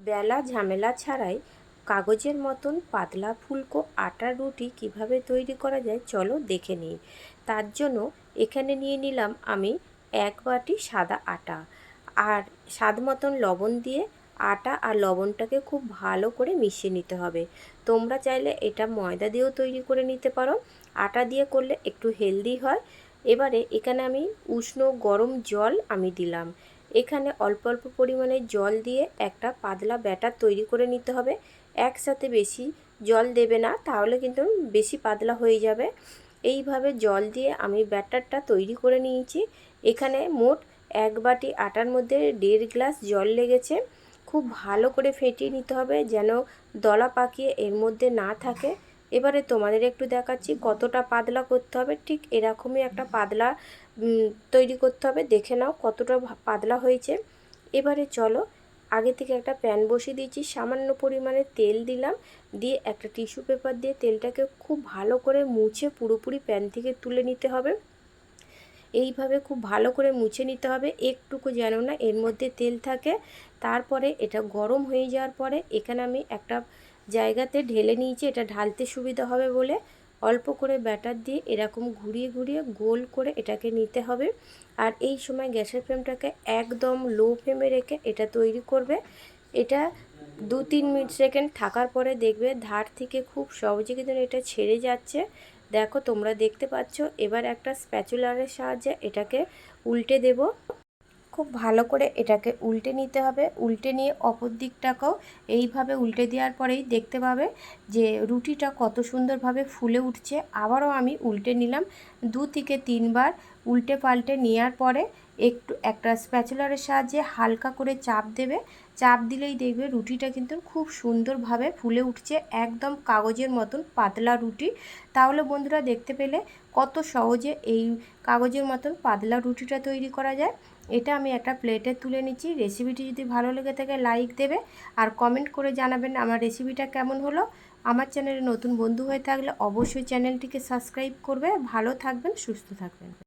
বেলা ঝামেলা ছাড়াই কাগজের মতন পাতলা ফুলকো আটার রুটি কীভাবে তৈরি করা যায় চলো দেখে নিই। তার জন্য এখানে নিয়ে নিলাম আমি এক বাটি সাদা আটা আর স্বাদ মতন লবণ দিয়ে আটা আর লবণটাকে খুব ভালো করে মিশিয়ে নিতে হবে। তোমরা চাইলে এটা ময়দা দিয়েও তৈরি করে নিতে পারো। আটা দিয়ে করলে একটু হেলদি হয়। এবারে এখানে আমি উষ্ণ গরম জল আমি দিলাম। এখানে অল্প অল্প পরিমাণে জল দিয়ে একটা পাতলা ব্যাটার তৈরি করে নিতে হবে। একসাথে বেশি জল দেবে না, তাহলে কিন্তু বেশি পাতলা হয়ে যাবে। এইভাবে জল দিয়ে আমি ব্যাটারটা তৈরি করে নিয়েছি। এখানে মোট এক বাটি আটার মধ্যে দেড় গ্লাস জল লেগেছে। খুব ভালো করে ফেটিয়ে নিতে হবে যেন দলা পাকিয়ে এর মধ্যে না থাকে। এবারে তোমাদের একটু দেখাচ্ছি কতটা পাতলা করতে হবে। ঠিক এরকমই একটা পাতলা তৈরি করতে হবে। দেখে নাও কতটা পাতলা হয়েছে। এবারে চলো আগে থেকে একটা প্যান বসিয়ে দিয়েছি। সামান্য পরিমাণে তেল দিলাম। দিয়ে একটা টিস্যু পেপার দিয়ে তেলটাকে খুব ভালো করে মুছে পুরোপুরি প্যান থেকে তুলে নিতে হবে। এইভাবে খুব ভালো করে মুছে নিতে হবে। একটুকু যেন না এর মধ্যে তেল থাকে। তারপরে এটা গরম হয়ে যাওয়ার পরে এখানে আমি একটা জায়গাতে ঢেলে নিয়েছি, এটা ঢালতে সুবিধা হবে বলে। অল্প করে ব্যাটার দিয়ে এরকম ঘুরিয়ে ঘুরিয়ে গোল করে এটাকে নিতে হবে। আর এই সময় গ্যাসের ফ্লেমটাকে একদম লো ফ্লেমে রেখে এটা তৈরি করবে। এটা দু তিন মিনিট সেকেন্ড থাকার পরে দেখবে ধার থেকে খুব সহজে কিন্তু এটা ছেড়ে যাচ্ছে। দেখো তোমরা দেখতে পাচ্ছ, এবার একটা স্প্যাচুলারের সাহায্যে এটাকে উল্টে দেব। খুব ভালো করে এটাকে উল্টে নিতে হবে। উল্টে নিয়ে অপর দিকটাকেও এইভাবে উল্টে দেওয়ার পরেই দেখতে পাবে যে রুটিটা কত সুন্দরভাবে ফুলে উঠছে। আবারও আমি উল্টে নিলাম। দু থেকে তিনবার উল্টে পাল্টে নেওয়ার পরে একটু, একটা স্প্যাচুলারের সাহায্যে হালকা করে চাপ দেবে। চাপ দিলেই দেখবে রুটিটা কিন্তু খুব সুন্দরভাবে ফুলে উঠছে, একদম কাগজের মতন পাতলা রুটি। তাহলে বন্ধুরা দেখতে পেলে কত সহজে এই কাগজের মতন পাতলা রুটিটা তৈরি করা যায়। এটা আমি একটা প্লেটে তুলে নিচ্ছি। রেসিপিটি যদি ভালো লেগে থাকে লাইক দেবে আর কমেন্ট করে জানাবেন আমার রেসিপিটা কেমন হলো। আমার চ্যানেলে নতুন বন্ধু হয়ে থাকলে অবশ্যই চ্যানেলটিকে সাবস্ক্রাইব করবে। ভালো থাকবেন, সুস্থ থাকবেন।